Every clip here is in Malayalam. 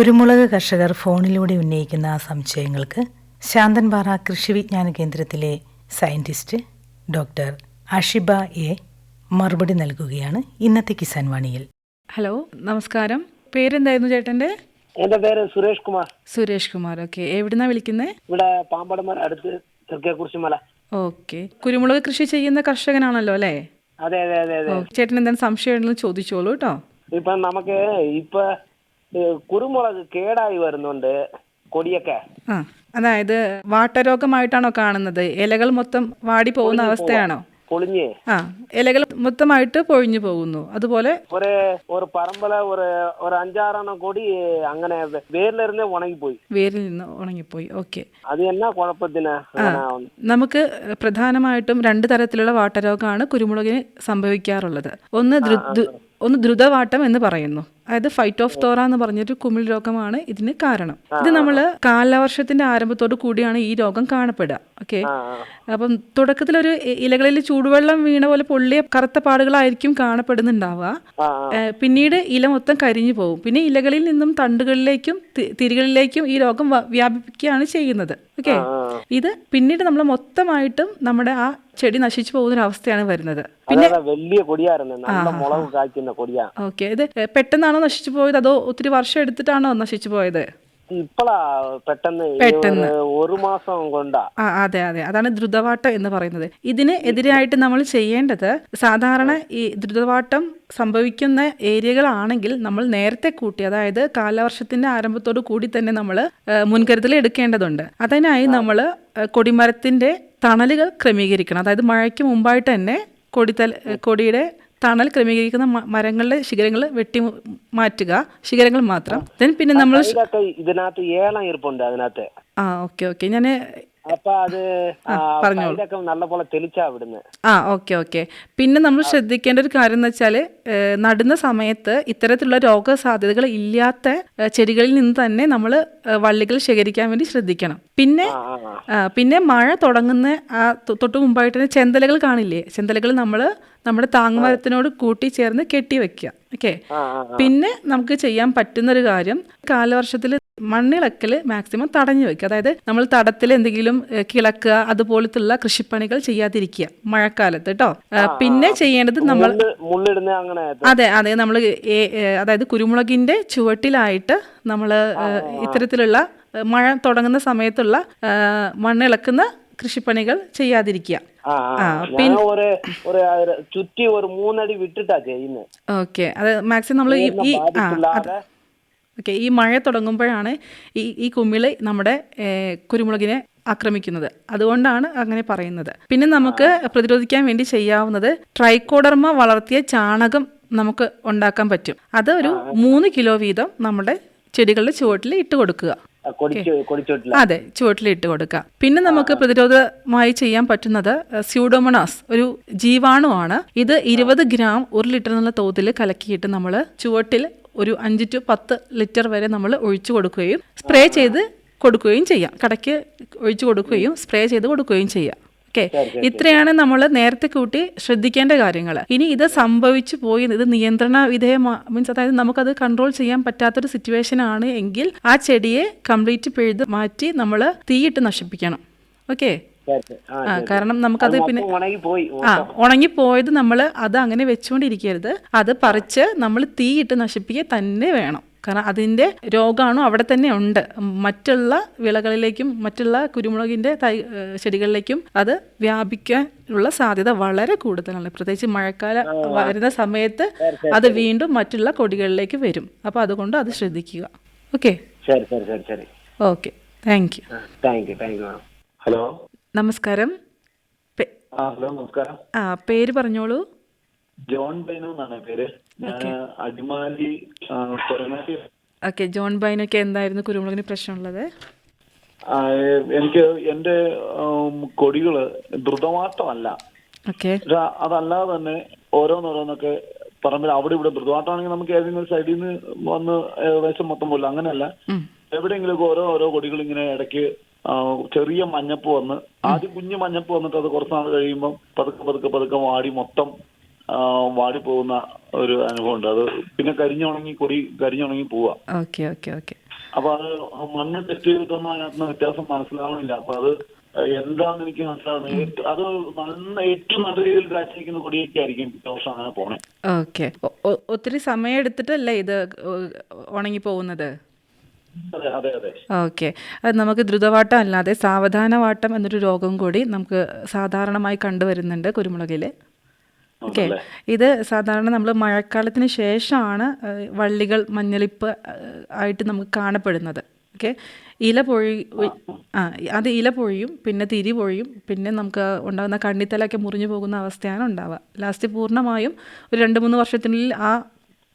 കുരുമുളക് കർഷകർ ഫോണിലൂടെ ഉന്നയിക്കുന്ന സംശയങ്ങൾക്ക് ശാന്തൻപാറ കൃഷി വിജ്ഞാന കേന്ദ്രത്തിലെ സയന്റിസ്റ്റ് ഡോക്ടർ അഷിബ എ മറുപടി നൽകുകയാണ് ഇന്നത്തെ കിസാൻ വാണിയിൽ. ഹലോ നമസ്കാരം. പേരെന്തായിരുന്നു ചേട്ടന്റെ എന്റെ പേര് സുരേഷ് കുമാർ. സുരേഷ് കുമാർ ഓക്കെ. എവിടുന്നാ വിളിക്കുന്നത് ഇവിടെ പാമ്പടമല അടുത്ത് തൃക്കേക്കുറിശിമല ഓക്കെ. കുരുമുളക് കൃഷി ചെയ്യുന്ന കർഷകനാണല്ലോ അല്ലേ? അതെ അതെ അതെ അതെ. ചേട്ടൻ എന്താണ് സംശയം ചോദിച്ചോളൂ കേട്ടോ. ഇപ്പൊ നമുക്ക് ഇപ്പൊ കുരുമുളക് കേടായി വരുന്നുണ്ട് കൊടിയൊക്കെ. അതായത് വാട്ടരോഗമായിട്ടാണോ കാണുന്നത്? ഇലകൾ മൊത്തം വാടി പോകുന്ന അവസ്ഥയാണോ? പൊളിഞ്ഞ്. ആ ഇലകൾ മൊത്തമായിട്ട് പൊഴിഞ്ഞു പോകുന്നു. അതുപോലെ ഒരു ഒരു പറമ്പല ഒരു ഒരു അഞ്ചാറെണ്ണം കൊടി അങ്ങനെ വേരിലിരുന്ന് ഉണങ്ങിപ്പോയി. വേരിൽ നിന്ന് ഉണങ്ങിപ്പോയി. ഓക്കെ. അത് എന്നാ കുഴപ്പത്തിന്? നമുക്ക് പ്രധാനമായിട്ടും രണ്ട് തരത്തിലുള്ള വാട്ടരോഗമാണ് കുരുമുളകിന് സംഭവിക്കാറുള്ളത്. ഒന്ന് ഒന്ന് ദ്രുതവാട്ടം എന്ന് പറയുന്നു. അതായത് ഫൈറ്റ് ഓഫ് തോറ എന്ന് പറഞ്ഞൊരു കുമിൾ രോഗമാണ് ഇതിന് കാരണം. ഇത് നമ്മൾ കാലവർഷത്തിന്റെ ആരംഭത്തോടു കൂടിയാണ് ഈ രോഗം കാണപ്പെടുക. ഓക്കെ? അപ്പം തുടക്കത്തിൽ ഒരു ഇലകളിൽ ചൂടുവെള്ളം വീണ പോലെ പൊള്ളിയ കറുത്ത പാടുകളായിരിക്കും കാണപ്പെടുന്നുണ്ടാവുക. പിന്നീട് ഇല മൊത്തം കരിഞ്ഞു പോകും. പിന്നെ ഇലകളിൽ നിന്നും തണ്ടുകളിലേക്കും തിരികളിലേക്കും ഈ രോഗം വ്യാപിപ്പിക്കുകയാണ് ചെയ്യുന്നത്. ഓക്കെ? ഇത് പിന്നീട് നമ്മൾ മൊത്തമായിട്ടും നമ്മുടെ ആ ചെടി നശിച്ചു പോകുന്ന ഒരു അവസ്ഥയാണ് വരുന്നത് അതെ, വലിയ കൊടിയായിരുന്നു. ഓക്കെ? ഇത് പെട്ടെന്നാണോ നശിച്ചു പോയത് അതോ ഒത്തിരി വർഷം എടുത്തിട്ടാണോ നശിച്ചു പോയത്? ഇപ്പളാ പെട്ടെന്ന് പെട്ടെന്ന്. ഒരു- മാസം കൊണ്ടാ. ആ അതെ അതെ. അതാണ് ദ്രുതവാട്ടം എന്ന് പറയുന്നത്. ഇതിന് എതിരായിട്ട് നമ്മൾ ചെയ്യേണ്ടത് സാധാരണ ഈ ദ്രുതവാട്ടം സംഭവിക്കുന്ന ഏരിയകളാണെങ്കിൽ നമ്മൾ നേരത്തെ കൂട്ടി അതായത് കാലവർഷത്തിന്റെ ആരംഭത്തോടു കൂടി തന്നെ നമ്മൾ മുൻകരുതൽ എടുക്കേണ്ടതുണ്ട്. അതിനായി നമ്മൾ കൊടിമരത്തിന്റെ തണലുകൾ ക്രമീകരിക്കണം. അതായത് മഴയ്ക്ക് മുമ്പായിട്ട് തന്നെ കൊടിത്തൽ കൊടിയുടെ തണൽ ക്രമീകരിക്കുന്ന മരങ്ങളുടെ ശിഖരങ്ങൾ വെട്ടി മാറ്റുക ശിഖരങ്ങൾ മാത്രം. ദെൻ പിന്നെ നമ്മൾ ഇതിനകത്ത് ഏലം ഇരിപ്പുണ്ട് അതിനകത്ത്. ആ ഓക്കെ ഓക്കെ. ഞാൻ അപ്പൊ അത് ഇതൊക്കെ നല്ലപോലെ തെളിച്ചാ വിടുന്നത് ആ ഓക്കെ ഓക്കെ. പിന്നെ നമ്മൾ ശ്രദ്ധിക്കേണ്ട ഒരു കാര്യം എന്ന് വെച്ചാൽ നടുന്ന സമയത്ത് ഇത്തരത്തിലുള്ള രോഗസാധ്യതകൾ ഇല്ലാത്ത ചെടികളിൽ നിന്ന് തന്നെ നമ്മൾ വള്ളികൾ ശേഖരിക്കാൻ വേണ്ടി ശ്രദ്ധിക്കണം. പിന്നെ പിന്നെ മഴ തുടങ്ങുന്ന ആ തൊട്ട് മുമ്പായിട്ട് തന്നെ ചെന്തലകൾ കാണില്ലേ? ചെന്തലകൾ നമ്മൾ നമ്മുടെ താങ്ങുമരത്തിനോട് കൂട്ടി ചേർന്ന് കെട്ടി വെക്കുക. ഓക്കെ? പിന്നെ നമുക്ക് ചെയ്യാൻ പറ്റുന്ന ഒരു കാര്യം കാലവർഷത്തിൽ മണ്ണിളക്കൽ മാക്സിമം തടഞ്ഞു വെക്കുക. അതായത് നമ്മൾ തടത്തിൽ എന്തെങ്കിലും കിളക്കുക അതുപോലത്തുള്ള കൃഷിപ്പണികൾ ചെയ്യാതിരിക്കുക മഴക്കാലത്ത് കേട്ടോ പിന്നെ ചെയ്യേണ്ടത് നമ്മൾ അതെ അതെ നമ്മൾ അതായത് കുരുമുളകിന്റെ ചുവട്ടിലായിട്ട് നമ്മൾ ഇത്തരത്തിലുള്ള മഴ തുടങ്ങുന്ന സമയത്തുള്ള മണ്ണിളക്കുന്ന കൃഷിപ്പണികൾ ചെയ്യാതിരിക്കുക. ഒരു ചുറ്റി മൂന്നടി വിട്ടിട്ടാ ചെയ്യുന്നത് ഓക്കെ. അത് മാക്സിമം നമ്മൾ ഈ ആ ഓക്കെ ഈ മഴ തുടങ്ങുമ്പോഴാണ് ഈ ഈ കുമിളി നമ്മുടെ കുരുമുളകിനെ ആക്രമിക്കുന്നത്. അതുകൊണ്ടാണ് അങ്ങനെ പറയുന്നത്. പിന്നെ നമുക്ക് പ്രതിരോധിക്കാൻ വേണ്ടി ചെയ്യാവുന്നത് ട്രൈക്കോഡർമ വളർത്തിയ ചാണകം നമുക്ക് ഉണ്ടാക്കാൻ പറ്റും. അത് ഒരു മൂന്ന് കിലോ വീതം നമ്മുടെ ചെടികളുടെ ചുവട്ടിൽ ഇട്ട് കൊടുക്കുക. അതെ ചുവട്ടിൽ ഇട്ട് കൊടുക്കുക. പിന്നെ നമുക്ക് പ്രതിരോധമായി ചെയ്യാൻ പറ്റുന്നത് സ്യൂഡോമണാസ് ഒരു ജീവാണുവാണ്. ഇത് ഇരുപത് ഗ്രാം ഒരു ലിറ്റർ എന്നുള്ള തോതിൽ കലക്കിയിട്ട് നമ്മൾ ചുവട്ടിൽ ഒരു അഞ്ച് ടു പത്ത് ലിറ്റർ വരെ നമ്മൾ ഒഴിച്ചു കൊടുക്കുകയും സ്പ്രേ ചെയ്ത് കൊടുക്കുകയും ചെയ്യാം. കടയ്ക്ക് ഒഴിച്ചു കൊടുക്കുകയും സ്പ്രേ ചെയ്ത് കൊടുക്കുകയും ചെയ്യാം. ഓക്കെ? ഇത്രയാണ് നമ്മൾ നേരത്തെ കൂട്ടി ശ്രദ്ധിക്കേണ്ട കാര്യങ്ങൾ. ഇനി ഇത് സംഭവിച്ചു പോയി ഇത് നിയന്ത്രണ വിധേയമാ മീൻസ് അതായത് നമുക്കത് കൺട്രോൾ ചെയ്യാൻ പറ്റാത്തൊരു സിറ്റുവേഷൻ ആണ് എങ്കിൽ ആ ചെടിയെ കംപ്ലീറ്റ് പിഴുത് മാറ്റി നമ്മൾ തീയിട്ട് നശിപ്പിക്കണം. ഓക്കെ. ആ, കാരണം നമുക്കത് അത് പിന്നെ ആ ഉണങ്ങിപ്പോയത് നമ്മൾ അത് അങ്ങനെ വെച്ചുകൊണ്ടിരിക്കരുത്. അത് പറിച്ച് നമ്മൾ തീയിട്ട് നശിപ്പിക്കുക തന്നെ വേണം. കാരണം അതിന്റെ രോഗാണു അവിടെ തന്നെ ഉണ്ട്. മറ്റുള്ള വിളകളിലേക്കും മറ്റുള്ള കുരുമുളകിന്റെ തൈ ചെടികളിലേക്കും അത് വ്യാപിക്കാനുള്ള സാധ്യത വളരെ കൂടുതലാണ്. പ്രത്യേകിച്ച് മഴക്കാലം വരുന്ന സമയത്ത് അത് വീണ്ടും മറ്റുള്ള കൊടികളിലേക്ക് വരും. അപ്പോൾ അതുകൊണ്ട് അത് ശ്രദ്ധിക്കുക. ഓക്കെ? ശരി ശരി ശരി ശരി. Okay. Thank you. Thank you thank you hello? നമസ്കാരം. ഹലോ നമസ്കാരം. ആ പേര് പറഞ്ഞോളൂ. ജോൺ ബൈനു എന്നാണ് പേര്. ഞാൻ അടിമാലി ഓക്കെ ജോൺ ബൈനൊക്കെ എന്തായിരുന്നു കുരുമുളകിന് പ്രശ്നമുള്ളത്? എനിക്ക് എന്റെ കൊടികൾ ദ്രുതമാട്ടമല്ല ഓക്കെ. അതല്ലാതെ തന്നെ ഓരോന്നോരോന്നൊക്കെ പറമ്പിൽ അവിടെ ഇവിടെ ദ്രുതമാട്ടമാണെങ്കിൽ നമുക്ക് ഏതെങ്കിലും ഒരു സൈഡിൽ നിന്ന് വന്ന് ഏകദേശം മൊത്തം പോലും അങ്ങനെയല്ല. എവിടെയെങ്കിലും ഓരോ ഓരോ കൊടികൾ ഇങ്ങനെ ഇടയ്ക്ക് ചെറിയ മഞ്ഞപ്പ് വന്ന് ആദ്യം കുഞ്ഞു മഞ്ഞപ്പ് വന്നിട്ട് അത് കുറച്ച് നാൾ കഴിയുമ്പോൾ പതുക്കെ പതുക്കെ പതുക്കെ വാടി മൊത്തം വാടി പോകുന്ന ഒരു അനുഭവം ഉണ്ട് അത് പിന്നെ കരിഞ്ഞുണങ്ങി കൊടി കരിഞ്ഞുണങ്ങി പോവാ. Okay okay okay. അപ്പൊ അത് മണ്ണ് ടെസ്റ്റ് ചെയ്തിട്ടൊന്നും അതിനകത്ത് വ്യത്യാസം മനസ്സിലാവണില്ല. അപ്പൊ അത് എന്താണെന്ന് എനിക്ക് മനസ്സിലാവുന്നത് അത് നല്ല ഏറ്റവും നല്ല രീതിയിൽ കാഴ്ചവെക്കുന്ന കൊടിയൊക്കെ ആയിരിക്കും ദോഷം അങ്ങനെ പോണേ. ഓക്കെ. ഒത്തിരി സമയം എടുത്തിട്ടല്ലേ ഇത് ഉണങ്ങി പോകുന്നത് ഓക്കെ. അത് നമുക്ക് ദ്രുതവാട്ടം അല്ലാതെ സാവധാനവാട്ടം എന്നൊരു രോഗം കൂടി നമുക്ക് സാധാരണമായി കണ്ടുവരുന്നുണ്ട് കുരുമുളകിൽ ഓക്കെ. ഇത് സാധാരണ നമ്മൾ മഴക്കാലത്തിന് ശേഷമാണ് വള്ളികൾ മഞ്ഞളിപ്പ് ആയിട്ട് നമുക്ക് കാണപ്പെടുന്നത്. ഓക്കെ. ഇല പൊഴി ആ അത് ഇല പൊഴിയും പിന്നെ തിരി പൊഴിയും പിന്നെ നമുക്ക് ഉണ്ടാകുന്ന കണ്ണിത്തലൊക്കെ മുറിഞ്ഞു പോകുന്ന അവസ്ഥയാണ് ഉണ്ടാവുക. ലാസ്റ്റ് പൂർണമായും ഒരു രണ്ട് മൂന്ന് വർഷത്തിനുള്ളിൽ ആ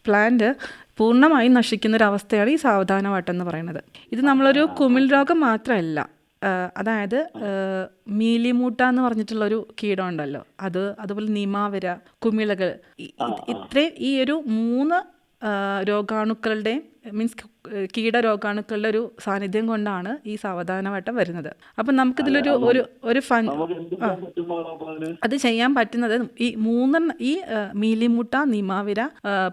പ്ലാന്റ് പൂർണമായും നശിക്കുന്ന ഒരു അവസ്ഥയാണ് ഈ സാവധാനവാട്ടം എന്ന് പറയുന്നത്. ഇത് നമ്മളൊരു കുമിൽ രോഗം മാത്രമല്ല. അതായത് മീലിമൂട്ട എന്ന് പറഞ്ഞിട്ടുള്ളൊരു കീടമുണ്ടല്ലോ അത് അതുപോലെ നിമാവര കുമിളകൾ. ഇത്രയും ഈ ഒരു മൂന്ന് രോഗാണുക്കളുടെ രോഗാണുക്കളുടെയും മീൻസ് കീടരോഗാണുക്കളുടെ ഒരു സാന്നിധ്യം കൊണ്ടാണ് ഈ സാവധാനവട്ടം വരുന്നത്. അപ്പം നമുക്കിതിലൊരു ഒരു ഒരു അതിന്? അത് ചെയ്യാൻ പറ്റുന്നത് ഈ മൂന്നെണ്ണ ഈ മീലിമുട്ട നിമാവിര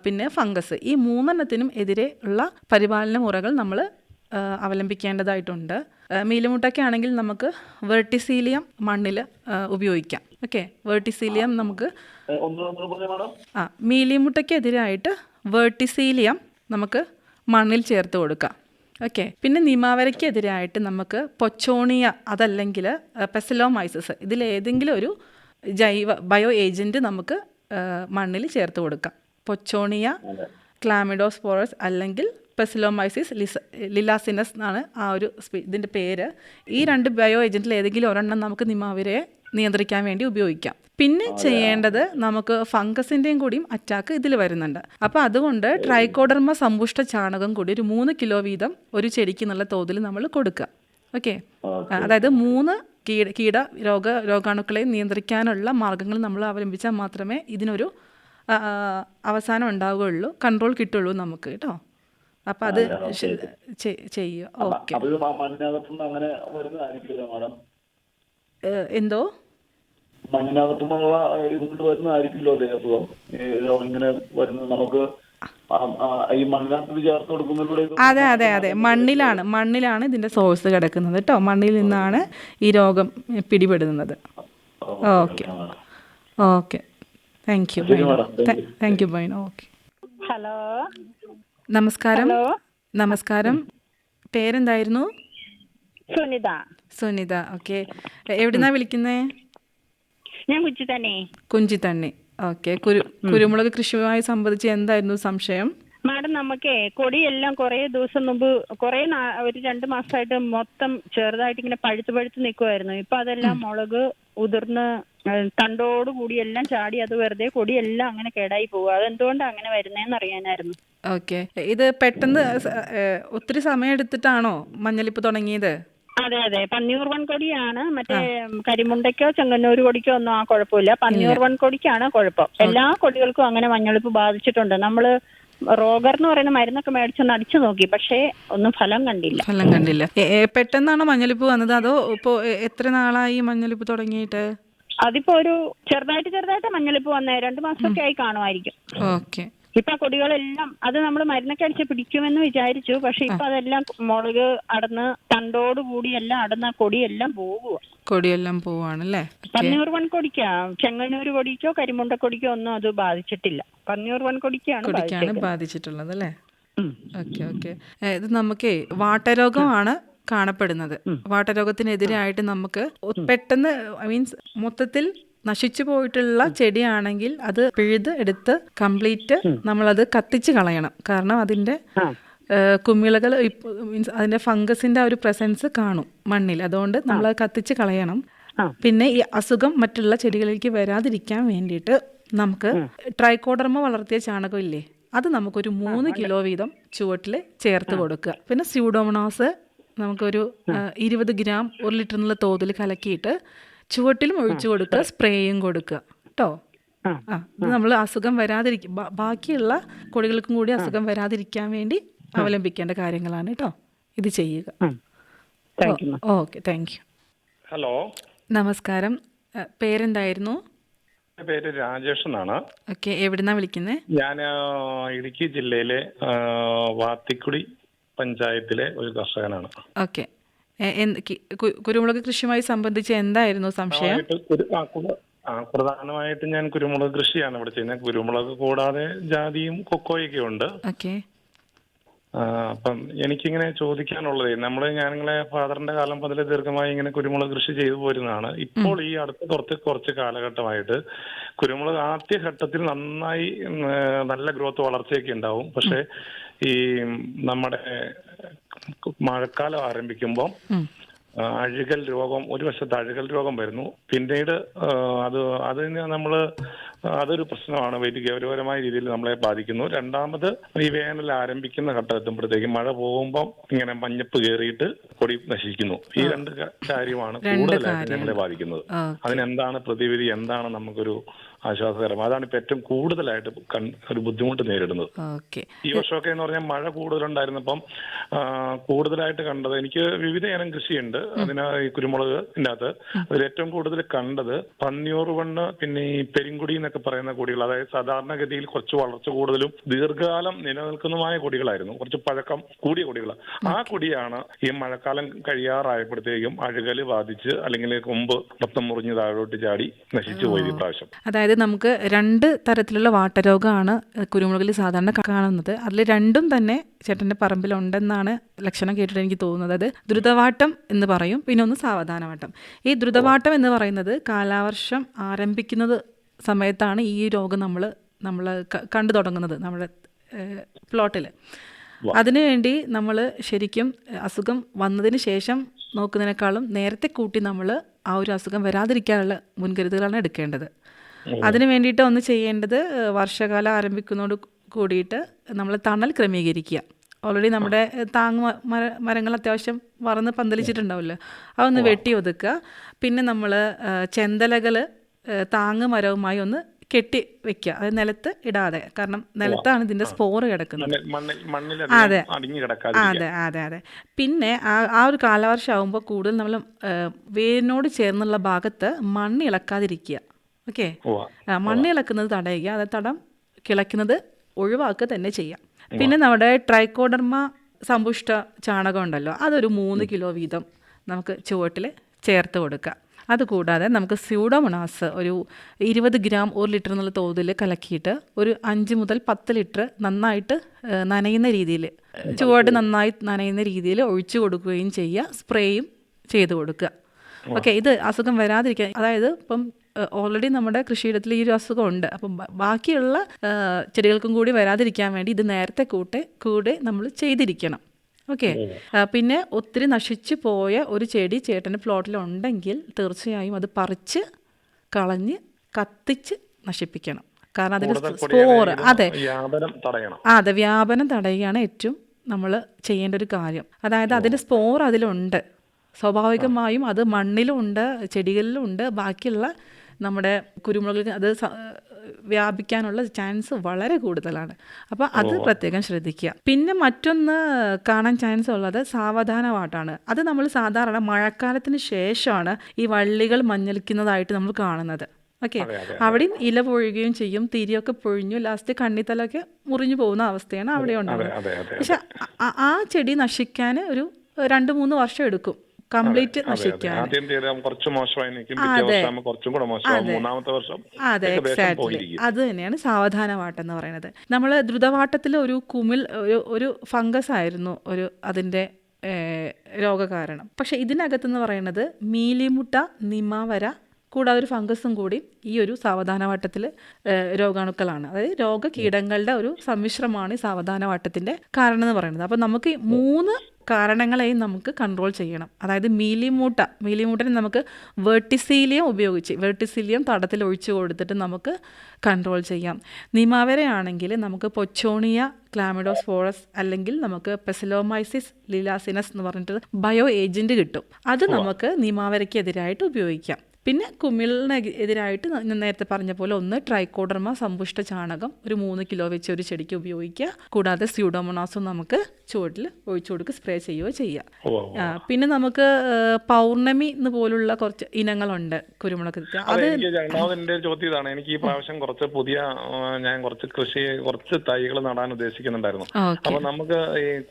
പിന്നെ ഫംഗസ് ഈ മൂന്നെണ്ണത്തിനും എതിരെ ഉള്ള പരിപാലന മുറകൾ നമ്മൾ അവലംബിക്കേണ്ടതായിട്ടുണ്ട്. മീലിമുട്ടൊക്കെ ആണെങ്കിൽ നമുക്ക് വെർട്ടിസീലിയം മണ്ണിൽ ഉപയോഗിക്കാം. ഓക്കെ? വെർട്ടിസീലിയം നമുക്ക് ആ മീലിമുട്ടയ്ക്കെതിരായിട്ട് വെർട്ടിസീലിയം നമുക്ക് മണ്ണിൽ ചേർത്ത് കൊടുക്കുക ഓക്കെ പിന്നെ നിമാവരയ്ക്കെതിരായിട്ട് നമുക്ക് പൊച്ചോണിയ അതല്ലെങ്കിൽ പെസലോമൈസസ് ഇതിലേതെങ്കിലും ഒരു ജൈവ ബയോ ഏജന്റ് നമുക്ക് മണ്ണിൽ ചേർത്ത് കൊടുക്കാം. പൊച്ചോണിയ ക്ലാമിഡോസ്പോറസ് അല്ലെങ്കിൽ പെസിലോമൈസിസ് ലിസ ലിലാസിനസ് എന്നാണ് ആ ഒരു സ്പി- ഇതിന്റെ പേര്. ഈ രണ്ട് ബയോ ഏജന്റിൽ ഏതെങ്കിലും ഒരെണ്ണം നമുക്ക് നിമാവിരയെ നിയന്ത്രിക്കാൻ വേണ്ടി ഉപയോഗിക്കാം. പിന്നെ ചെയ്യേണ്ടത് നമുക്ക് ഫംഗസിന്റെയും കൂടിയും അറ്റാക്ക് ഇതിൽ വരുന്നുണ്ട്. അപ്പോൾ അതുകൊണ്ട് ട്രൈക്കോഡർമ സമ്പുഷ്ട ചാണകം കൂടി ഒരു മൂന്ന് കിലോ വീതം ഒരു ചെടിക്ക് എന്നുള്ള തോതിൽ നമ്മൾ കൊടുക്കുക. ഓക്കെ. അതായത് മൂന്ന് കീട കീട രോഗ രോഗാണുക്കളെ നിയന്ത്രിക്കാനുള്ള മാർഗങ്ങൾ നമ്മൾ അവലംബിച്ചാൽ മാത്രമേ ഇതിനൊരു അവസാനം ഉണ്ടാവുകയുള്ളൂ. കൺട്രോൾ കിട്ടുള്ളൂ നമുക്ക് കേട്ടോ. അപ്പൊ അത് ചെയ്യുക. ഓക്കെ എന്തോ? മണ്ണിനകത്തുനിന്നുള്ള ഇതുകൊണ്ട് വരുന്നതായിരിക്കുമല്ലോ അതേ അസുഖം ഇങ്ങനെ വരുന്നത്. നമുക്ക് അതെ അതെ അതെ. മണ്ണിലാണ് മണ്ണിലാണ് ഇതിന്റെ സോഴ്സ് കിടക്കുന്നത് കേട്ടോ മണ്ണിൽ നിന്നാണ് ഈ രോഗം പിടിപെടുന്നത്. Okay. Okay. Thank you thank you ബൈൻ okay hello നമസ്കാരം. നമസ്കാരം. പേരെന്തായിരുന്നു? സുനിത. സുനിത. ഓക്കെ എവിടുന്നാ വിളിക്കുന്നേ? ഞാൻ കുഞ്ചി തന്നെ. കുഞ്ചിത്തണ്ണി ഓക്കെ. കുരുമുളക് കൃഷിയുമായി സംബന്ധിച്ച് എന്തായിരുന്നു സംശയം? മാഡം നമുക്കേ കൊടിയെല്ലാം കുറേ ദിവസം മുമ്പ് കുറേ ഒരു രണ്ട് മാസമായിട്ട് മൊത്തം ചെറുതായിട്ട് ഇങ്ങനെ പഴുത്ത് പഴുത്ത് നിൽക്കുമായിരുന്നു ഇപ്പൊ അതെല്ലാം മുളക് ഉതിർന്ന് തണ്ടോട് കൂടി എല്ലാം ചാടി അത് വെറുതെ കൊടിയെല്ലാം അങ്ങനെ കേടായി പോകും അതെന്തുകൊണ്ടാണ് അങ്ങനെ വരുന്നതെന്ന് അറിയാനായിരുന്നു. ഓക്കെ. ഇത് പെട്ടെന്ന് ഒത്തിരി സമയം എടുത്തിട്ടാണോ മഞ്ഞളിപ്പ് തുടങ്ങിയത്? അതെ അതെ. പന്നിയൂർ വൻകൊടിയാണ് മറ്റേ കരിമുണ്ടയ്ക്കോ ചെങ്ങന്നൂർ കൊടിക്കോ ഒന്നും ആ കുഴപ്പമില്ല. പന്നിയൂർ വൻകൊടിക്കാണ് കുഴപ്പം. എല്ലാ കൊടികൾക്കും അങ്ങനെ മഞ്ഞളിപ്പ് ബാധിച്ചിട്ടുണ്ട്. നമ്മൾ റോഗർ എന്ന് പറയുന്ന മരുന്നൊക്കെ മേടിച്ചൊന്ന് അടിച്ചു നോക്കി. പക്ഷേ ഒന്നും ഫലം കണ്ടില്ല. ഫലം കണ്ടില്ല. പെട്ടെന്നാണോ മഞ്ഞളിപ്പ് വന്നത്? അതോ ഇപ്പോ എത്ര നാളായി മഞ്ഞളിപ്പ് തുടങ്ങിയിട്ട്? അതിപ്പോ ഒരു ചെറുതായിട്ട് ചെറുതായിട്ട് മഞ്ഞളിപ്പ് വന്നേ. രണ്ടു മാസമൊക്കെ ആയി കാണുമായിരിക്കും. ഓക്കെ. ഇപ്പൊ കൊടികളെല്ലാം അത് നമ്മൾ മരുന്നൊക്കെ അടിച്ച് പിടിക്കുമെന്ന് വിചാരിച്ചു. പക്ഷെ ഇപ്പൊ അതെല്ലാം മുളക് അടന്ന് തണ്ടോട് കൂടി എല്ലാം അടന്ന കൊടിയെല്ലാം പോകുക കൊടിയെല്ലാം പോവാണല്ലേ? പന്നിയൂർ വൻകൊടിക്കാ ചെങ്ങന്നൂർ കൊടിക്കോ കരിമുണ്ട കൊടിക്കോ ഒന്നും അത് ബാധിച്ചിട്ടില്ല. പന്നിയൂർ വൻകൊടിക്കാണ്. ബാധിച്ചിട്ടുള്ളത് അല്ലേ. Okay okay. ഇത് നമുക്കേ വാട്ടരോഗമാണ് കാണപ്പെടുന്നത്. വാട്ടരോഗത്തിനെതിരായിട്ട് നമുക്ക് പെട്ടെന്ന് ഐ മീൻസ് മൊത്തത്തിൽ നശിച്ചു പോയിട്ടുള്ള ചെടിയാണെങ്കിൽ അത് പിഴുത് എടുത്ത് കംപ്ലീറ്റ് അത് കത്തിച്ച് കളയണം. കാരണം അതിന്റെ. കുമിളകൾ മീൻസ് അതിന്റെ ഫംഗസിന്റെ ആ ഒരു പ്രസൻസ് കാണും മണ്ണിൽ. അതുകൊണ്ട് നമ്മൾ അത് കത്തിച്ച് കളയണം. പിന്നെ ഈ അസുഖം മറ്റുള്ള ചെടികളിലേക്ക് വരാതിരിക്കാൻ വേണ്ടിയിട്ട് നമുക്ക് ട്രൈക്കോഡർമ വളർത്തിയ ചാണകം ഇല്ലേ അത് നമുക്കൊരു മൂന്ന് കിലോ വീതം ചുവട്ടിൽ ചേർത്ത് കൊടുക്കുക. പിന്നെ സ്യൂഡോമണോസ് നമുക്കൊരു ഇരുപത് ഗ്രാം ഒരു ലിറ്ററിനുള്ള തോതിൽ കലക്കിയിട്ട് ചുവട്ടിലും ഒഴിച്ചു കൊടുക്കുക സ്പ്രേയും കൊടുക്കുക. കേട്ടോ ആ. നമ്മൾ അസുഖം വരാതിരിക്കും ബാക്കിയുള്ള കൊടികൾക്കും കൂടി അസുഖം വരാതിരിക്കാൻ വേണ്ടി അവലംബിക്കേണ്ട കാര്യങ്ങളാണ് കേട്ടോ ഇത് ചെയ്യുക. ഉം. Thank you, okay thank you hello നമസ്കാരം. പേരെന്തായിരുന്നു? പേര് രാജേഷ് എന്നാണ്. ഓക്കെ എവിടുന്നാ വിളിക്കുന്നത് ഞാൻ ഇടുക്കി ജില്ലയിലെ വാത്തിക്കുടി പഞ്ചായത്തിലെ ഒരു കർഷകനാണ്. ഓക്കെ. കുരുമുളക് കൃഷിയുമായി സംബന്ധിച്ച് എന്തായിരുന്നു സംശയം? പ്രധാനമായിട്ട് ഞാൻ കുരുമുളക് കൃഷിയാണ് ഇവിടെ ചെയ്യുന്നത്. കുരുമുളക് കൂടാതെ ജാതിയും കൊക്കോയൊക്കെ ഉണ്ട്. അപ്പം എനിക്കിങ്ങനെ ചോദിക്കാനുള്ളത് നമ്മൾ ഞാനിങ്ങനെ ഫാദറിന്റെ കാലം മുതൽ ദീർഘമായി ഇങ്ങനെ കുരുമുളക് കൃഷി ചെയ്തു പോരുന്നതാണ്. ഇപ്പോൾ ഈ അടുത്ത കുറച്ച് കുറച്ച് കാലഘട്ടമായിട്ട് കുരുമുളക് ആദ്യ ഘട്ടത്തിൽ നന്നായി നല്ല ഗ്രോത്ത് വളർച്ചയൊക്കെ ഉണ്ടാവും. പക്ഷെ ഈ നമ്മുടെ മഴക്കാലം ആരംഭിക്കുമ്പോൾ അഴുകൽ രോഗം ഒരു വശത്ത് അഴുകൽ രോഗം വരുന്നു. പിന്നീട് അത് അതിന് നമ്മൾ അതൊരു പ്രശ്നമാണ്. വലിയ ഗൗരവപരമായ രീതിയിൽ നമ്മളെ ബാധിക്കുന്നു. രണ്ടാമത് ഈ വേനൽ ആരംഭിക്കുന്ന ഘട്ടം എത്തുമ്പോഴത്തേക്കും മഴ പോകുമ്പോൾ ഇങ്ങനെ മഞ്ഞപ്പ് കയറിയിട്ട് കൊടി നശിക്കുന്നു. ഈ രണ്ട് കാര്യമാണ് കൂടുതലായിട്ട്. നമ്മളെ ബാധിക്കുന്നത്. അതിനെന്താണ് പ്രതിവിധി? എന്താണ് നമുക്കൊരു ആശ്വാസകരം അതാണ് ഇപ്പൊ ഏറ്റവും കൂടുതലായിട്ട് ഒരു ബുദ്ധിമുട്ട് നേരിടുന്നത്. ഈ വർഷമൊക്കെ എന്ന് പറഞ്ഞാൽ മഴ കൂടുതലുണ്ടായിരുന്നപ്പം കൂടുതലായിട്ട് കണ്ടത് എനിക്ക് വിവിധ ഇനം കൃഷിയുണ്ട്. അതിന് ഈ കുരുമുളകിന്റെ അകത്ത് അതിൽ ഏറ്റവും കൂടുതൽ കണ്ടത് പന്നിയൂർ വണ്ണ് പിന്നെ ഈ പെരിങ്കുടി എന്നൊക്കെ പറയുന്ന കൊടികൾ. അതായത് സാധാരണഗതിയിൽ കുറച്ച് വളർച്ച കൂടുതലും ദീർഘകാലം നിലനിൽക്കുന്നതുമായ കൊടികളായിരുന്നു. കുറച്ച് പഴക്കം കൂടിയ കൊടികൾ. ആ കൊടിയാണ് ഈ മഴക്കാലം കഴിയാറായപ്പോഴത്തേക്കും അഴുകൽ ബാധിച്ച് അല്ലെങ്കിൽ കൊമ്പ് മൊത്തം മുറിഞ്ഞ് താഴോട്ട് ചാടി നശിച്ചു പോയി ഈ പ്രാവശ്യം അതായത് നമുക്ക് രണ്ട് തരത്തിലുള്ള വാട്ടരോഗമാണ് കുരുമുളകിൽ സാധാരണ കാണുന്നത്. അതിൽ രണ്ടും തന്നെ ചേട്ടന്റെ പറമ്പിലുണ്ടെന്നാണ് ലക്ഷണം കേട്ടിട്ട് എനിക്ക് തോന്നുന്നത്. അത് ദ്രുതവാട്ടം എന്ന് പറയും പിന്നെ ഒന്ന് സാവധാനവാട്ടം. ഈ ദ്രുതവാട്ടം എന്ന് പറയുന്നത് കാലാവർഷം ആരംഭിക്കുന്നത് സമയത്താണ് ഈ രോഗം നമ്മൾ നമ്മൾ കണ്ടു തുടങ്ങുന്നത് നമ്മുടെ പ്ലോട്ടിൽ അതിനുവേണ്ടി നമ്മൾ ശരിക്കും അസുഖം വന്നതിന് ശേഷം നോക്കുന്നതിനേക്കാളും നേരത്തെ കൂട്ടി നമ്മൾ ആ ഒരു അസുഖം വരാതിരിക്കാനുള്ള മുൻകരുതലുകളാണ് എടുക്കേണ്ടത്. അതിന് വേണ്ടിയിട്ട് ഒന്ന് ചെയ്യേണ്ടത് വർഷകാലം ആരംഭിക്കുന്നതോട് കൂടിയിട്ട് നമ്മൾ തണൽ ക്രമീകരിക്കുക. ഓൾറെഡി നമ്മുടെ താങ് താങ്ങ് മര മരങ്ങൾ അത്യാവശ്യം വറന്ന് പന്തലിച്ചിട്ടുണ്ടാവില്ല അതൊന്ന് വെട്ടി ഒതുക്കുക. പിന്നെ നമ്മൾ ചെന്തലകൾ താങ്ങ് മരവുമായി ഒന്ന് കെട്ടി വെക്കുക. അത് നിലത്ത് ഇടാതെ. കാരണം നിലത്താണ് ഇതിന്റെ സ്പോർ കിടക്കുന്നത്. അതെ. അതെ അതെ അതെ. പിന്നെ ആ ആ ഒരു കാലവർഷം ആകുമ്പോൾ കൂടുതൽ നമ്മൾ വേരിനോട് ചേർന്നുള്ള ഭാഗത്ത് മണ്ണ് ഇളക്കാതിരിക്കുക. ഓക്കെ. മണ്ണ് ഇളക്കുന്നത് തടയുക. അത് തടം കിളയ്ക്കുന്നത് ഒഴിവാക്കുക തന്നെ ചെയ്യാം. പിന്നെ നമ്മുടെ ട്രൈക്കോഡർമ സമ്പുഷ്ട ചാണകം ഉണ്ടല്ലോ അതൊരു മൂന്ന് കിലോ വീതം നമുക്ക് ചുവട്ടിൽ ചേർത്ത് കൊടുക്കുക അതുകൂടാതെ നമുക്ക് സ്യൂഡോമൊണാസ് ഒരു ഇരുപത് ഗ്രാം ഒരു ലിറ്റർ എന്നുള്ള തോതിൽ കലക്കിയിട്ട് ഒരു അഞ്ച് മുതൽ പത്ത് ലിറ്റർ നന്നായിട്ട് നനയുന്ന രീതിയിൽ ചുവട് നന്നായി നനയുന്ന രീതിയിൽ ഒഴിച്ചു കൊടുക്കുകയും ചെയ്യുക. സ്പ്രേയും ചെയ്തു കൊടുക്കുക. ഓക്കെ ഇത് അസുഖം വരാതിരിക്കാൻ അതായത് ഇപ്പം ഓൾറെഡി നമ്മുടെ കൃഷിയിടത്തിൽ ഈ ഒരു അസുഖം ഉണ്ട് അപ്പം ബാക്കിയുള്ള ചെടികൾക്കും കൂടി വരാതിരിക്കാൻ വേണ്ടി ഇത് നേരത്തെ കൂട്ടെ കൂടെ നമ്മൾ ചെയ്തിരിക്കണം. ഓക്കെ? പിന്നെ ഒത്തിരി നശിച്ചു പോയ ഒരു ചെടി ചേട്ടന്റെ പ്ലോട്ടിൽ ഉണ്ടെങ്കിൽ തീർച്ചയായും അത് പറിച്ച് കളഞ്ഞ് കത്തിച്ച് നശിപ്പിക്കണം. കാരണം അതിന് സ്പോർ അതെ. അതെ വ്യാപനം തടയുകയാണ് ഏറ്റവും നമ്മൾ ചെയ്യേണ്ട ഒരു കാര്യം. അതായത് അതിന്റെ സ്പോർ അതിലുണ്ട്. സ്വാഭാവികമായും അത് മണ്ണിലുണ്ട് ചെടികളിലുണ്ട് ബാക്കിയുള്ള നമ്മുടെ കുരുമുളകിൽ അത് വ്യാപിക്കാനുള്ള ചാൻസ് വളരെ കൂടുതലാണ്. അപ്പോൾ അത് പ്രത്യേകം ശ്രദ്ധിക്കുക. പിന്നെ മറ്റൊന്ന് കാണാൻ ചാൻസ് ഉള്ളത് സാവധാനമായിട്ടാണ് അത് നമ്മൾ സാധാരണ മഴക്കാലത്തിന് ശേഷമാണ് ഈ വള്ളികൾ മഞ്ഞളിക്കുന്നതായിട്ട് നമ്മൾ കാണുന്നത്. ഓക്കെ? അവിടെയും ഇല പൊഴുകയും ചെയ്യും തിരിയൊക്കെ പൊഴിഞ്ഞു ലാസ്റ്റ് കണ്ണിത്തലൊക്കെ മുറിഞ്ഞു പോകുന്ന അവസ്ഥയാണ് അവിടെ അതെ പക്ഷെ ആ ചെടി നശിക്കാൻ ഒരു രണ്ട് മൂന്ന് വർഷം എടുക്കും. കംപ്ലീറ്റ്. നശിക്കാൻ. ആദ്യം കുറച്ച് മോശമായി നിൽക്കും. കുറച്ചും കൂടെ മൂന്നാമത്തെ വർഷം അതെ എക്സാക്ട്ലി അത് തന്നെയാണ് സാവധാനവാട്ടം എന്ന് പറയുന്നത്. നമ്മൾ ദ്രുതവാട്ടത്തിൽ ഒരു കുമിൽ ഒരു ഒരു ഫംഗസ് ആയിരുന്നു ഒരു അതിന്റെ രോഗകാരണം. പക്ഷെ ഇതിനകത്തെന്ന് പറയുന്നത് മീലിമുട്ട നിമാവര കൂടാതെ ഒരു ഫംഗസും കൂടി ഈ ഒരു സാവധാനവാട്ടത്തിൽ രോഗാണുക്കളാണ്. അതായത് രോഗകീടങ്ങളുടെ ഒരു സമ്മിശ്രമാണ് ഈ സാവധാനവാട്ടത്തിന്റെ കാരണം എന്ന് പറയുന്നത്. അപ്പോൾ നമുക്ക് മൂന്ന് കാരണങ്ങളെയും നമുക്ക് കൺട്രോൾ ചെയ്യണം. അതായത് മീലിമൂട്ട മീലിമൂട്ടനെ നമുക്ക് വെർട്ടിസീലിയം ഉപയോഗിച്ച് വെർട്ടിസീലിയം തടത്തിൽ ഒഴിച്ചു കൊടുത്തിട്ട് നമുക്ക് കൺട്രോൾ ചെയ്യാം. നിമാവരയാണെങ്കിൽ നമുക്ക് പൊച്ചോണിയ ക്ലാമിഡോസ് ഫോറസ് അല്ലെങ്കിൽ നമുക്ക് പെസിലോമൈസിസ് ലിലാസിനസ് എന്ന് പറഞ്ഞിട്ട് ബയോ ഏജന്റ് കിട്ടും. അത് നമുക്ക് നിമാവരയ്ക്ക് എതിരായിട്ട് ഉപയോഗിക്കാം. പിന്നെ കുമിളിന് എതിരായിട്ട് ഞാൻ നേരത്തെ പറഞ്ഞ പോലെ ഒന്ന് ട്രൈക്കോഡർമ സമ്പുഷ്ട ചാണകം ഒരു മൂന്ന് കിലോ വെച്ച് ഒരു ചെടിക്ക് ഉപയോഗിക്കുക. കൂടാതെ സ്യൂഡോമോണാസും നമുക്ക് ചുവട്ടിൽ ഒഴിച്ചു കൊടുക്കുക സ്പ്രേ ചെയ്യുകയോ ചെയ്യാം. പിന്നെ നമുക്ക് പൗർണമി എന്ന് പോലുള്ള കുറച്ച് ഇനങ്ങളുണ്ട് കുരുമുളക് അത് എന്റെ ചോദ്യം ഇതാണ്. എനിക്ക് ഈ പ്രാവശ്യം കുറച്ച് പുതിയ ഞാൻ കുറച്ച് കൃഷി കുറച്ച് തൈകൾ നടാൻ ഉദ്ദേശിക്കുന്നുണ്ടായിരുന്നു. അപ്പൊ നമുക്ക്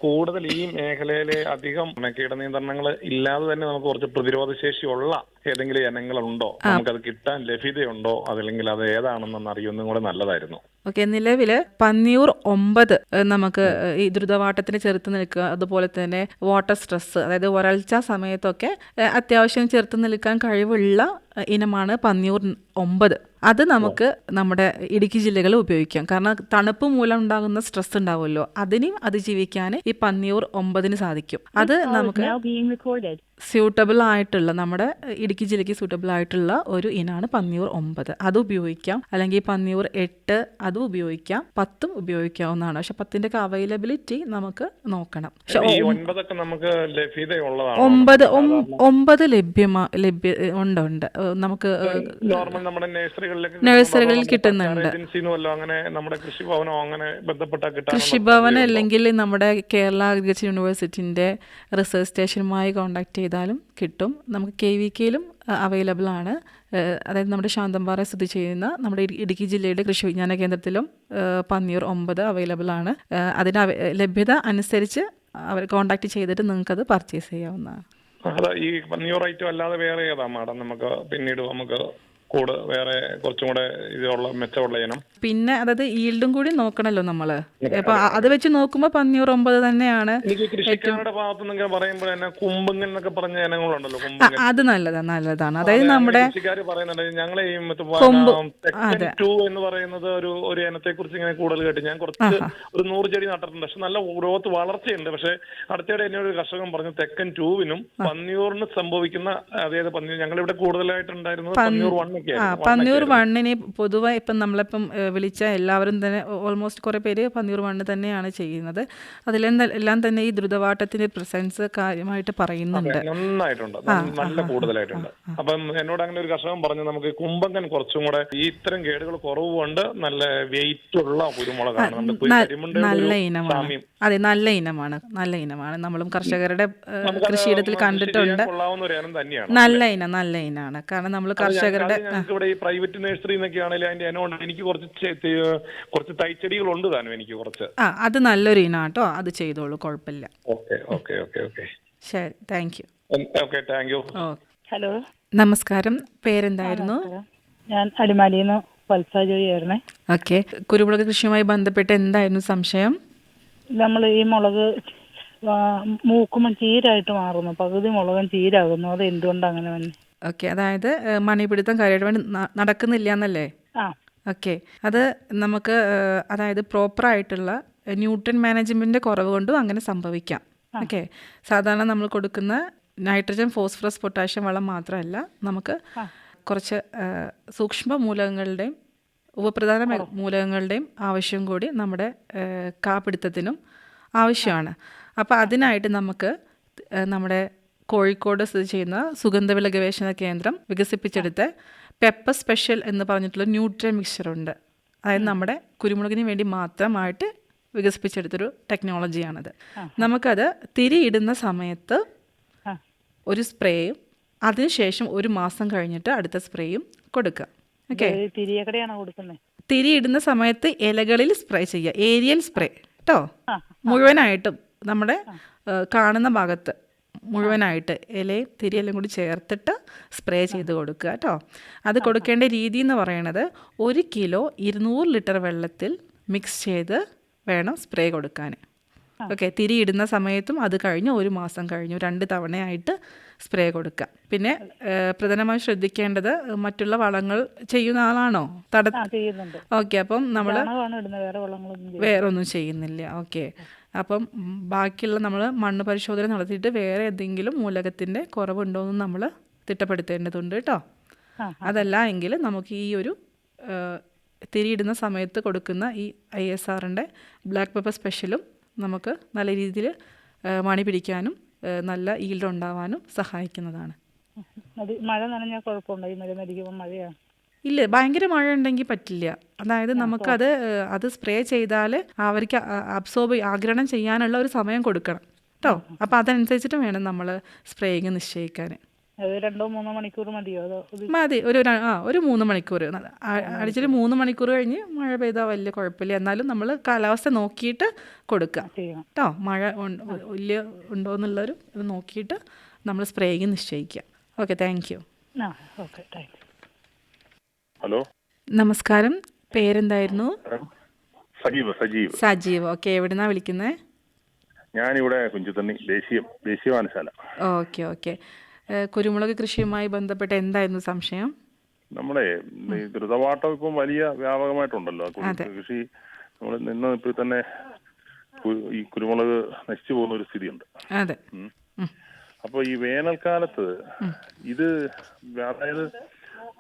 കൂടുതൽ ഈ മേഖലയിലെ അധികം കീടനിയന്ത്രണങ്ങൾ ഇല്ലാതെ തന്നെ നമുക്ക് കുറച്ച് പ്രതിരോധ ശേഷിയുള്ള ഏതെങ്കിലും ഇനങ്ങളുണ്ടോ? നമുക്കത് കിട്ടാൻ ലഭ്യതയുണ്ടോ? അതല്ലെങ്കിൽ അത് ഏതാണെന്നൊന്ന് അറിയുന്നതും കൂടെ നല്ലതായിരുന്നു. ഓക്കെ നിലവിൽ പന്നിയൂർ ഒമ്പത് നമുക്ക് ഈ ദ്രുതവാട്ടത്തിന് ചെറുത്ത് നിൽക്കുക അതുപോലെ തന്നെ വാട്ടർ സ്ട്രെസ് അതായത് വരൾച്ച സമയത്തൊക്കെ അത്യാവശ്യം ചെറുത്ത് നിൽക്കാൻ കഴിവുള്ള ഇനമാണ് പന്നിയൂർ ഒമ്പത്. അത് നമുക്ക് നമ്മുടെ ഇടുക്കി ജില്ലകളിൽ ഉപയോഗിക്കാം. കാരണം തണുപ്പ് മൂലം ഉണ്ടാകുന്ന സ്ട്രെസ് ഉണ്ടാവുമല്ലോ. അതിനെയും അതിജീവിക്കാൻ ഈ പന്നിയൂർ ഒമ്പതിന് സാധിക്കും. അത് നമുക്ക്. സ്യൂട്ടബിൾ ആയിട്ടുള്ള നമ്മുടെ ഇടുക്കി ജില്ലയ്ക്ക് സ്യൂട്ടബിൾ ആയിട്ടുള്ള ഒരു ഇനാണ് പന്നിയൂർ ഒമ്പത്. അത് ഉപയോഗിക്കാം. അല്ലെങ്കിൽ പന്നിയൂർ എട്ട് അതും ഉപയോഗിക്കാം. പത്തും ഉപയോഗിക്കാവുന്നതാണ്. പക്ഷെ പത്തിന്റെ ഒക്കെ അവൈലബിലിറ്റി നമുക്ക് നോക്കണം. ഒമ്പത് ഒമ്പത് ലഭ്യമാ ലഭ്യ ഉണ്ട് ഉണ്ട്. നമുക്ക് നഴ്സറികളിൽ കിട്ടുന്നുണ്ട്. കൃഷിഭവൻ അല്ലെങ്കിൽ നമ്മുടെ കേരള അഗ്രികൾച്ചർ യൂണിവേഴ്സിറ്റിന്റെ റിസർച്ച് സ്റ്റേഷനുമായി കോൺടാക്ട് ചെയ്താലും കിട്ടും. നമുക്ക് കെ വി കെയിലും അവൈലബിൾ ആണ്. അതായത് നമ്മുടെ ശാന്തമ്പാറ സ്ഥിതി ചെയ്യുന്ന നമ്മുടെ ഇടുക്കി ജില്ലയുടെ കൃഷി വിജ്ഞാന കേന്ദ്രത്തിലും പന്നിയൂർ ഒമ്പത് അവൈലബിൾ ആണ്. അതിന് ലഭ്യത അനുസരിച്ച് അവർ കോൺടാക്ട് ചെയ്തിട്ട് നിങ്ങൾക്കത് പർച്ചേസ് ചെയ്യാവുന്നതാണ്. അതാ ഈ പന്നിയൂർ ഐറ്റം അല്ലാതെ വേറെ ഏതാ മാഡം നമുക്ക് പിന്നീട് നമുക്ക് കൂട് വേറെ കുറച്ചും കൂടെ ഇതുള്ള മെച്ചമുള്ള ഇനം. പിന്നെ അതായത് ഈൽഡും കൂടി നോക്കണല്ലോ നമ്മൾ. അപ്പോൾ അത് വെച്ച് നോക്കുമ്പോ പന്നിയൂർ ഒമ്പത് തന്നെയാണ് എനിക്ക് കൃഷിക്കാരുടെ ഭാഗത്തു പറയുമ്പോൾ തന്നെ കുമ്പങ്ങൻ എന്നൊക്കെ പറഞ്ഞ ഇനങ്ങളുണ്ടല്ലോ കുമ്പങ്ങൻ. അത് നല്ലതാണ്. നല്ലതാണ് അതായത് നമ്മുടെ കൃഷിക്കാർ പറയുന്നുണ്ട് ഞങ്ങളെ ഈ മറ്റേ. ടു എന്ന് പറയുന്നത് ഒരു ഒരു ഇനത്തെ കുറിച്ച് ഇങ്ങനെ കൂടുതൽ കേട്ട്. ഞാൻ കുറച്ച് ഒരു നൂറ് ചെടി നട്ടിട്ടുണ്ട്. പക്ഷെ നല്ല ഗ്രോത്ത് വളർച്ചയുണ്ട്. പക്ഷെ അടുത്തിടെ എന്നെ ഒരു കർഷകൻ പറഞ്ഞു തെക്കൻ ടൂവിനും പന്നിയൂറിന് സംഭവിക്കുന്ന അതായത് പന്നിയൂർ ഞങ്ങളിവിടെ കൂടുതലായിട്ടുണ്ടായിരുന്നത് പന്നിയൂർ വണ്ണൊക്കെ ആ പന്നിയൂർ വണ്ണിന് പൊതുവെ ഇപ്പം നമ്മളിപ്പം വിളിച്ച എല്ലാവരും തന്നെ ഓൾമോസ്റ്റ് കുറേ പേര് പന്നിയൂർ വണ്ണ് തന്നെയാണ് ചെയ്യുന്നത്. അതിലെന്താ എല്ലാം തന്നെ ഈ ദ്രുതവാട്ടത്തിന്റെ പ്രസൻസ് കാര്യമായിട്ട് പറയുന്നുണ്ട്. നന്നായിട്ടുണ്ട്. നല്ല കൂടുതലായിട്ടുണ്ട്. അപ്പം എന്നോട് അങ്ങനെ ഒരു കർഷകൻ പറഞ്ഞു നമുക്ക് കുമ്പങ്കൻ കുറച്ചും കൂടെ ഈ ഇത്തരം കേടുകൾ കുറവുണ്ട് നല്ല വെയിറ്റ് ഉള്ള കുരുമുളകാണ്. നമ്മുടെ കുരു- ന- നല്ല ഇനമാണ്. അതെ നല്ല ഇനമാണ്. നല്ല ഇനമാണ്. നമ്മളും കർഷകരുടെ കൃഷിയിടത്തിൽ കണ്ടിട്ടുണ്ട്. നല്ല ഇനം നല്ല ഇനമാണ്. കാരണം നമ്മൾ കർഷകരുടെ ഞങ്ങൾക്ക് ഇവിടെ ഈ പ്രൈവറ്റ് നഴ്സറി എന്നൊക്കെ ആണെങ്കിൽ അതിന്റെ ഇനം എനിക്ക് കുറച്ച് കുറച്ച് തൈച്ചെടികളുണ്ട് താനും എനിക്ക് കുറച്ച്. ആ അത് നല്ലൊരു ഇനം കേട്ടോ. അത് ചെയ്തോളൂ കുഴപ്പമില്ല. Okay okay okay okay. ശരി thank you. Okay thank you. Hello. നമസ്കാരം. പേരെന്തായിരുന്നു? ഞാൻ അടിമാലിന്ന് ജോയിയായിരുന്നേ. ഓക്കെ. കുരുമുളക് കൃഷിയുമായി ബന്ധപ്പെട്ട് എന്തായിരുന്നു സംശയം? നമ്മൾ ഈ മുളക് മൂക്കുമ്പോൾ ചീരായിട്ട് മാറുന്നു. പകുതി മുളകും ചീരാകുന്നു. അത് എന്തുകൊണ്ട് അങ്ങനെ ഓക്കെ. അതായത് മണിപിടുത്തം കാര്യമായിട്ട് വേണ്ടി നടക്കുന്നില്ല എന്നല്ലേ ഓക്കെ. അത് നമുക്ക് അതായത് പ്രോപ്പർ ആയിട്ടുള്ള ന്യൂട്രൻ മാനേജ്മെന്റിന്റെ കുറവ് കൊണ്ടും അങ്ങനെ സംഭവിക്കാം. ഓക്കെ. സാധാരണ നമ്മൾ കൊടുക്കുന്ന നൈട്രജൻ ഫോസ്ഫറസ് പൊട്ടാഷ്യം വളം മാത്രമല്ല നമുക്ക് കുറച്ച് സൂക്ഷ്മ മൂലകങ്ങളുടെയും ഉപപ്രധാന മൂലകങ്ങളുടെയും ആവശ്യം കൂടി നമ്മുടെ കാപ്പിടുത്തത്തിനും ആവശ്യമാണ്. അപ്പോൾ അതിനായിട്ട് നമുക്ക് നമ്മുടെ കോഴിക്കോട് സ്ഥിതി ചെയ്യുന്ന സുഗന്ധവില ഗവേഷണ കേന്ദ്രം വികസിപ്പിച്ചെടുത്ത പെപ്പർ സ്പെഷ്യൽ എന്ന് പറഞ്ഞിട്ടുള്ള ന്യൂട്രിയൻ മിക്സ്ചറുണ്ട് അതായത് നമ്മുടെ കുരുമുളകിന് വേണ്ടി മാത്രമായിട്ട് വികസിപ്പിച്ചെടുത്തൊരു ടെക്നോളജിയാണത്. നമുക്കത് തിരിയിടുന്ന സമയത്ത് ഒരു സ്പ്രേയും അതിനുശേഷം ഒരു മാസം കഴിഞ്ഞിട്ട് അടുത്ത സ്പ്രേയും കൊടുക്കുക. ഓക്കെ? തിരി ഇടുന്ന സമയത്ത് ഇലകളിൽ സ്പ്രേ ചെയ്യുക. Aerial spray. കേട്ടോ മുഴുവനായിട്ടും നമ്മുടെ കാണുന്ന ഭാഗത്ത്. മുഴുവനായിട്ട് ഇലയും തിരിയെല്ലാം കൂടി ചേർത്തിട്ട് സ്പ്രേ ചെയ്ത് കൊടുക്കുക കേട്ടോ. അത് കൊടുക്കേണ്ട രീതി എന്ന് പറയണത് ഒരു കിലോ ഇരുന്നൂറ് ലിറ്റർ വെള്ളത്തിൽ മിക്സ് ചെയ്ത് വേണം സ്പ്രേ കൊടുക്കാൻ. ഓക്കെ തിരി ഇടുന്ന സമയത്തും അത് കഴിഞ്ഞ് ഒരു മാസം കഴിഞ്ഞു രണ്ട് തവണയായിട്ട് സ്പ്രേ കൊടുക്കുക. പിന്നെ പ്രധാനമായും ശ്രദ്ധിക്കേണ്ടത് മറ്റുള്ള വളങ്ങൾ ചെയ്യുന്ന ആളാണോ? തട ഓക്കെ അപ്പം നമ്മൾ. വേറെ ഒന്നും ചെയ്യുന്നില്ല. ഓക്കെ. അപ്പം ബാക്കിയുള്ള നമ്മൾ മണ്ണ് പരിശോധന നടത്തിയിട്ട് വേറെ എന്തെങ്കിലും മൂലകത്തിന്റെ കുറവുണ്ടോ എന്ന് നമ്മൾ തിട്ടപ്പെടുത്തേണ്ടതുണ്ട് കേട്ടോ. അതല്ല എങ്കിൽ നമുക്ക് ഈ ഒരു തിരിയിടുന്ന സമയത്ത് കൊടുക്കുന്ന ഈ ഐ എസ് ആറിന്റെ ബ്ലാക്ക് പെപ്പർ സ്പെഷ്യലും നമുക്ക് നല്ല രീതിയിൽ മണി പിടിക്കാനും നല്ല ഈൽഡ് ഉണ്ടാവാനും സഹായിക്കുന്നതാണ്. മഴ നനഞ്ഞാൽ കുഴപ്പമുണ്ടോ? ഈ മരുന്നടിക്കുമ്പോൾ മഴയാണ് ഇല്ല ഭയങ്കര മഴ ഉണ്ടെങ്കിൽ പറ്റില്ല. അതായത് നമുക്കത് അത് സ്പ്രേ ചെയ്താൽ അവർക്ക് അബ്സോർബ് ആഗിരണം ചെയ്യാനുള്ള ഒരു സമയം കൊടുക്കണം. കേട്ടോ അപ്പോൾ അതനുസരിച്ചിട്ട് വേണം നമ്മൾ സ്പ്രേയിങ് നിശ്ചയിക്കാൻ അത് രണ്ടോ മൂന്നോ മണിക്കൂർ മതിയോ? മതി. ഒരു ആ ഒരു മൂന്ന് മണിക്കൂർ. അടിച്ചിട്ട് മൂന്ന് മണിക്കൂർ കഴിഞ്ഞ് മഴ പെയ്താൽ വലിയ കുഴപ്പമില്ല. എന്നാലും നമ്മൾ കാലാവസ്ഥ നോക്കിയിട്ട് കൊടുക്കുക കേട്ടോ മഴ വലിയ ഉണ്ടോ എന്നുള്ളൊരു നോക്കിയിട്ട് നമ്മൾ സ്പ്രേയിങ് നിശ്ചയിക്കുക okay thank you. Okay thank you. Hello. നമസ്കാരം. പേരെന്തായിരുന്നു? സജീവ് സജീവ്. സജീവ്. ഓക്കെ എവിടുന്നാ വിളിക്കുന്നത് ഞാനിവിടെ കുഞ്ചുതണ്ണി ദേശീയം ദേശീയ വാനശാല ഓക്കെ. ഓക്കെ കുരുമുളക് കൃഷിയുമായി ബന്ധപ്പെട്ട് എന്തായിരുന്നു സംശയം? നമ്മുടെ ഈ ദ്രുതവാട്ടം ഇപ്പം വലിയ വ്യാപകമായിട്ടുണ്ടല്ലോ. കുരുമുളക്. കൃഷി നമ്മൾ നിന്ന് ഇപ്പോൾ തന്നെ കു- ഈ കുരുമുളക് നശിച്ചു പോകുന്ന ഒരു സ്ഥിതിയുണ്ട്. അതെ. അപ്പൊ ഉം. അപ്പോൾ ഈ വേനൽക്കാലത്ത് ഇത് അതായത്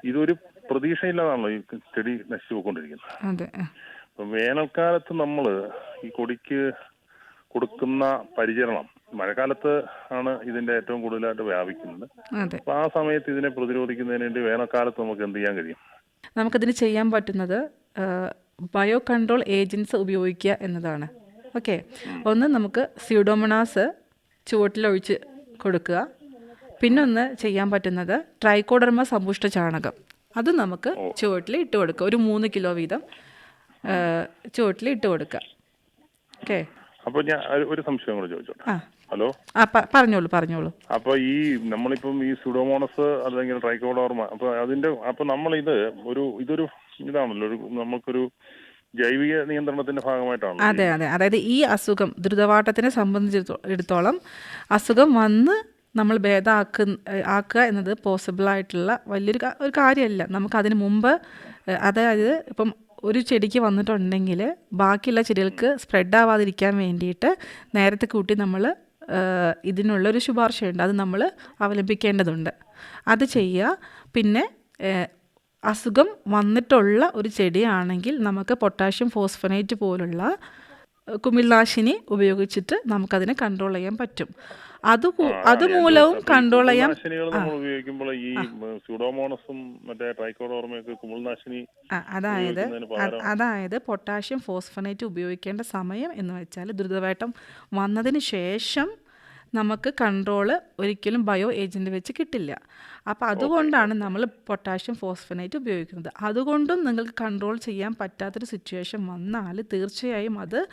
ഇതൊരു പ്രതീക്ഷയില്ലാതാണല്ലോ ഈ ചെടി നശിച്ചു പോയിക്കൊണ്ടിരിക്കുന്നത്. അതെ. അപ്പം വേനൽക്കാലത്ത് നമ്മൾ ഈ കൊടിക്ക് കൊടുക്കുന്ന പരിചരണം മഴക്കാലത്ത് ആണ് ഇതിന്റെ ഏറ്റവും കൂടുതലായിട്ട് വ്യാപിക്കുന്നത്. അപ്പൊ ആ സമയത്ത് ഇതിനെ പ്രതിരോധിക്കുന്നതിന് വേണ്ടി വേനൽക്കാലത്ത് നമുക്ക് എന്ത് ചെയ്യാൻ കഴിയും? നമുക്കതിന് ചെയ്യാൻ പറ്റുന്നത് ബയോ കൺട്രോൾ ഏജൻസ് ഉപയോഗിക്കുക എന്നതാണ്. ഓക്കെ. ഒന്ന് നമുക്ക് സ്യൂഡോമണാസ് ചുവട്ടിലൊഴിച്ച് കൊടുക്കുക. പിന്നൊന്ന് ചെയ്യാൻ പറ്റുന്നത് ട്രൈക്കോഡർമ സമ്പുഷ്ട ചാണകം. അത് നമുക്ക് ചുവട്ടിൽ ഇട്ട് കൊടുക്കുക ഒരു മൂന്ന് കിലോ വീതം ചുവട്ടിൽ ഇട്ട് കൊടുക്കുക ഓക്കെ? അപ്പൊ ഞാൻ ഒരു- സംശയം കൂടെ ചോദിച്ചോട്ടെ? ഹലോ? ആ പറഞ്ഞോളൂ പറഞ്ഞോളൂ. അപ്പോൾ ഈ നമ്മളിപ്പം ഈ സുഡോമോണസ് അല്ലെങ്കിൽ ട്രൈക്കോഡോർമ അപ്പോൾ അതിന്റെ അപ്പോൾ നമ്മൾ ഇത് ഒരു ഇതൊരു ഇതാണല്ലോ ഒരു നമുക്കൊരു ജൈവിക നിയന്ത്രണത്തിന്റെ ഭാഗമായിട്ടാണ് അതെ അതെ. അതായത് ഈ അസുഖം ദ്രുതവാട്ടത്തിനെ സംബന്ധിച്ചിടത്തോളം അസുഖം വന്ന് നമ്മൾ ഭേദമാക്ക ആക്കുക എന്നത് പോസിബിളായിട്ടുള്ള വലിയൊരു ഒരു കാര്യമല്ല. നമുക്ക് അതിന് മുമ്പ് അതായത് ഇപ്പം ഒരു ചെടിക്ക് വന്നിട്ടുണ്ടെങ്കിൽ ബാക്കിയുള്ള ചെടികൾക്ക് സ്പ്രെഡ് ആവാതിരിക്കാൻ വേണ്ടിയിട്ട് നേരത്തെ കൂട്ടി നമ്മൾ ഇതിനുള്ളൊരു ശുപാർശയുണ്ട്. അത് നമ്മൾ അവലംബിക്കേണ്ടതുണ്ട്. അത് ചെയ്യുക. പിന്നെ അസുഖം വന്നിട്ടുള്ള ഒരു ചെടിയാണെങ്കിൽ നമുക്ക് പൊട്ടാഷ്യം ഫോസ്ഫനേറ്റ് പോലുള്ള കുമിൾനാശിനി ഉപയോഗിച്ചിട്ട് നമുക്കതിനെ കൺട്രോൾ ചെയ്യാൻ പറ്റും. അത് അതുമൂലവും കൺട്രോൾ ചെയ്യാൻ ഉപയോഗിക്കുമ്പോൾ ഈ സ്യൂഡോമോണസും മറ്റേ ട്രൈക്കോഡോർമയൊക്കെ കുമിൾനാശിനി അതായത് അതായത് പൊട്ടാഷ്യം ഫോസ്ഫനേറ്റ് ഉപയോഗിക്കേണ്ട സമയം എന്ന് വെച്ചാൽ ദുരിതവേട്ടം വന്നതിന് ശേഷം നമുക്ക് കൺട്രോൾ ഒരിക്കലും ബയോ ഏജന്റ് വെച്ച് കിട്ടില്ല. അപ്പോൾ അതുകൊണ്ടാണ് നമ്മൾ പൊട്ടാഷ്യം ഫോസ്ഫനേറ്റ് ഉപയോഗിക്കുന്നത്. അതുകൊണ്ടും നിങ്ങൾക്ക് കൺട്രോൾ ചെയ്യാൻ പറ്റാത്തൊരു സിറ്റുവേഷൻ വന്നാൽ തീർച്ചയായും അത്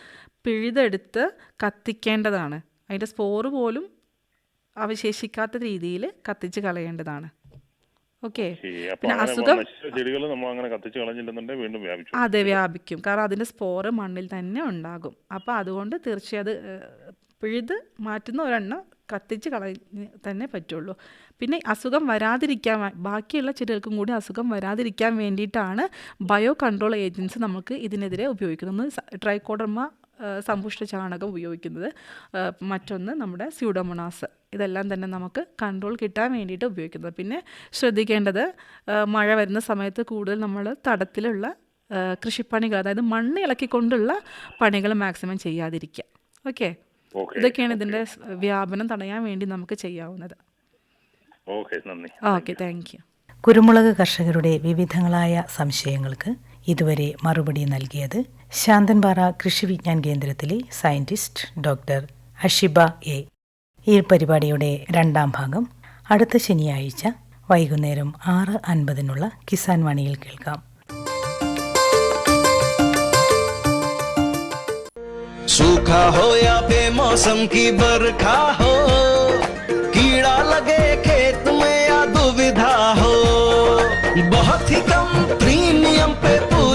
പിഴുതെടുത്ത് കത്തിക്കേണ്ടതാണ്. അതിന്റെ സ്പോറ് പോലും അവശേഷിക്കാത്ത രീതിയിൽ കത്തിച്ച് കളയേണ്ടതാണ്. ഓക്കെ? പിന്നെ അസുഖം ചെടികൾ നമ്മൾ അങ്ങനെ കത്തിച്ച് കളഞ്ഞില്ലെന്നുണ്ടെങ്കിൽ വീണ്ടും വ്യാപിക്കും അതെ വ്യാപിക്കും. കാരണം അതിന്റെ സ്പോറ് മണ്ണിൽ തന്നെ ഉണ്ടാകും. അപ്പോൾ അതുകൊണ്ട് തീർച്ചയായും അത് പിഴുത് മാറ്റുന്ന ഒരെണ്ണം കത്തിച്ച് കളഞ്ഞ് തന്നെ പറ്റുള്ളൂ. പിന്നെ അസുഖം വരാതിരിക്കാൻ ബാക്കിയുള്ള ചെടികൾക്കും കൂടി അസുഖം വരാതിരിക്കാൻ വേണ്ടിയിട്ടാണ് ബയോ കൺട്രോൾ ഏജൻസി നമുക്ക് ഇതിനെതിരെ ഉപയോഗിക്കുന്നത്. ട്രൈക്കോഡർമ സമ്പുഷ്ട ചാണകം ഉപയോഗിക്കുന്നത്. മറ്റൊന്ന് നമ്മുടെ സ്യൂഡോമോണാസ്. ഇതെല്ലാം തന്നെ നമുക്ക് കൺട്രോൾ കിട്ടാൻ വേണ്ടിയിട്ട് ഉപയോഗിക്കുന്നത്. പിന്നെ ശ്രദ്ധിക്കേണ്ടത് മഴ വരുന്ന സമയത്ത് കൂടുതൽ നമ്മൾ തടത്തിലുള്ള കൃഷിപ്പണികൾ അതായത് മണ്ണ് ഇളക്കിക്കൊണ്ടുള്ള പണികൾ മാക്സിമം ചെയ്യാതിരിക്കുക. ഓക്കെ ഇതൊക്കെയാണ് ഇതിന്റെ വ്യാപനം തടയാൻ വേണ്ടി നമുക്ക് ചെയ്യാവുന്നത്. ഓക്കെ നന്ദി. ഓക്കെ താങ്ക് യു കുരുമുളക് കർഷകരുടെ വിവിധങ്ങളായ സംശയങ്ങൾക്ക് ഇതുവരെ മറുപടി നൽകിയത് ശാന്തൻപാറ കൃഷി വിജ്ഞാൻ കേന്ദ്രത്തിലെ സയന്റിസ്റ്റ് ഡോക്ടർ അഷിബ എ ഈ പരിപാടിയുടെ രണ്ടാം ഭാഗം അടുത്ത ശനിയാഴ്ച വൈകുന്നേരം ആറ് അൻപതിനുള്ള കിസാൻ വാണിയിൽ കേൾക്കാം सूखा हो या बेमौसम की बरखा हो कीड़ा लगे खेत में या दुविधा हो बहुत ही कम प्रीमियम पे